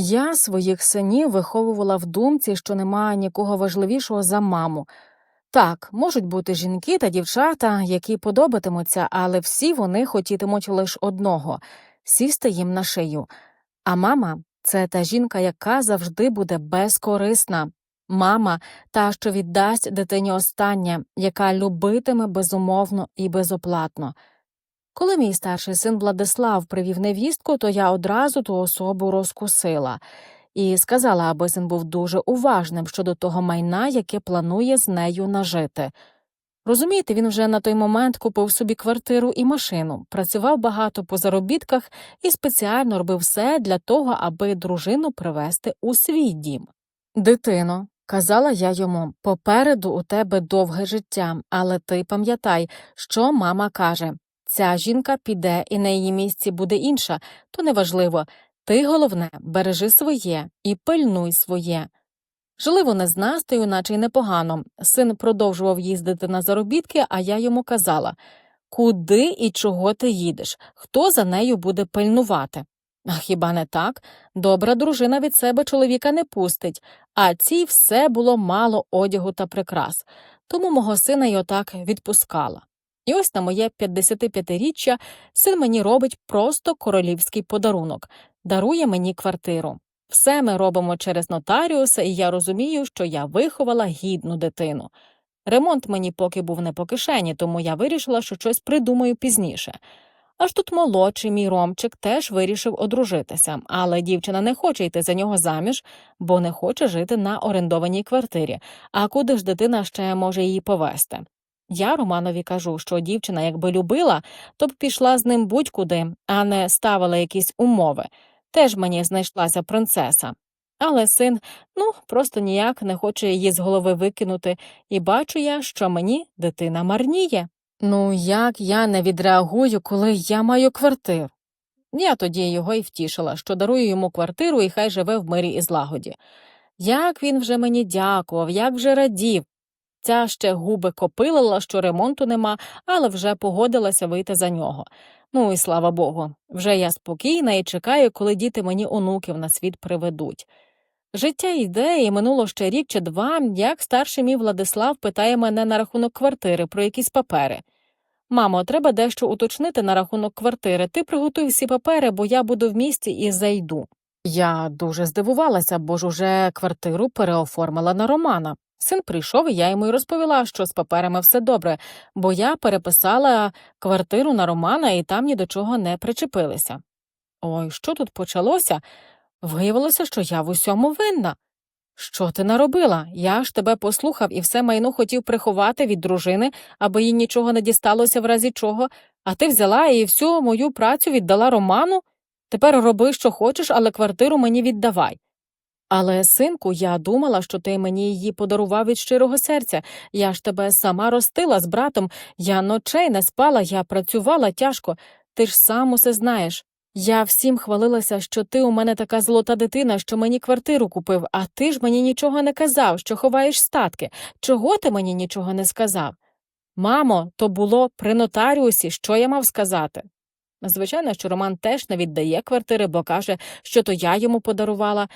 Я своїх синів виховувала в думці, що немає нікого важливішого за маму. Так, можуть бути жінки та дівчата, які подобатимуться, але всі вони хотітимуть лише одного сісти їм на шию. А мама це та жінка, яка завжди буде безкорисна. Мама та, що віддасть дитині останнє, яка любитиме безумовно і безоплатно. Коли мій старший син Владислав привів невістку, то я одразу ту особу розкусила і сказала, аби син був дуже уважним щодо того майна, яке планує з нею нажити. Розумієте, він вже на той момент купив собі квартиру і машину, працював багато по заробітках і спеціально робив все для того, аби дружину привести у свій дім. Дитино, казала я йому, попереду у тебе довге життя, але ти пам'ятай, що мама каже. Ця жінка піде, і на її місці буде інша, то неважливо. Ти, головне, бережи своє і пильнуй своє. Жили вони з Настею, наче й непогано. Син продовжував їздити на заробітки, а я йому казала Куди і чого ти їдеш? Хто за нею буде пильнувати? А хіба не так? Добра дружина від себе чоловіка не пустить, а цій все було мало одягу та прикрас, тому мого сина й отак відпускала. І ось на моє 55-річчя син мені робить просто королівський подарунок, дарує мені квартиру. Все ми робимо через нотаріуса, і я розумію, що я виховала гідну дитину. Ремонт мені поки був не по кишені, тому я вирішила, що щось придумаю пізніше. Аж тут молодший мій Ромчик теж вирішив одружитися, але дівчина не хоче йти за нього заміж, бо не хоче жити на орендованій квартирі. А куди ж дитина ще може її повести? Я Романові кажу, що дівчина, якби любила, то б пішла з ним будь-куди, а не ставила якісь умови. Теж мені знайшлася принцеса. Але син ну просто ніяк не хоче її з голови викинути, і бачу я, що мені дитина марніє. Ну, як я не відреагую, коли я маю квартиру? Я тоді його й втішила, що дарую йому квартиру і хай живе в мирі і злагоді. Як він вже мені дякував, як вже радів. Ця ще губи копилила, що ремонту нема, але вже погодилася вийти за нього. Ну і слава Богу, вже я спокійна і чекаю, коли діти мені онуків на світ приведуть. Життя йде, і минуло ще рік чи два, як старший мій Владислав питає мене на рахунок квартири про якісь папери. Мамо, треба дещо уточнити на рахунок квартири. Ти приготуй всі папери, бо я буду в місті і зайду. Я дуже здивувалася, бо ж уже квартиру переоформила на Романа. Син прийшов, і я йому й розповіла, що з паперами все добре, бо я переписала квартиру на Романа і там ні до чого не причепилися. Ой, що тут почалося? Виявилося, що я в усьому винна. Що ти наробила? Я ж тебе послухав і все майно хотів приховати від дружини, аби їй нічого не дісталося в разі чого, а ти взяла і всю мою працю віддала Роману? Тепер роби, що хочеш, але квартиру мені віддавай. Але, синку, я думала, що ти мені її подарував від щирого серця. Я ж тебе сама ростила з братом, я ночей не спала, я працювала тяжко. Ти ж сам усе знаєш. Я всім хвалилася, що ти у мене така золота дитина, що мені квартиру купив, а ти ж мені нічого не казав, що ховаєш статки. Чого ти мені нічого не сказав? Мамо, то було при нотаріусі, що я мав сказати? Звичайно, що Роман теж не віддає квартири, бо каже, що то я йому подарувала.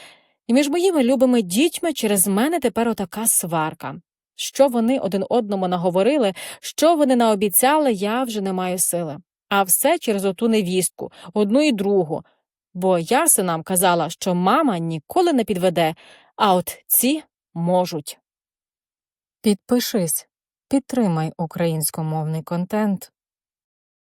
І між моїми любими дітьми через мене тепер отака сварка. Що вони один одному наговорили, що вони наобіцяли, я вже не маю сили. А все через оту невістку, одну і другу. Бо я синам казала, що мама ніколи не підведе, а от ці можуть. Підпишись, підтримай українськомовний контент.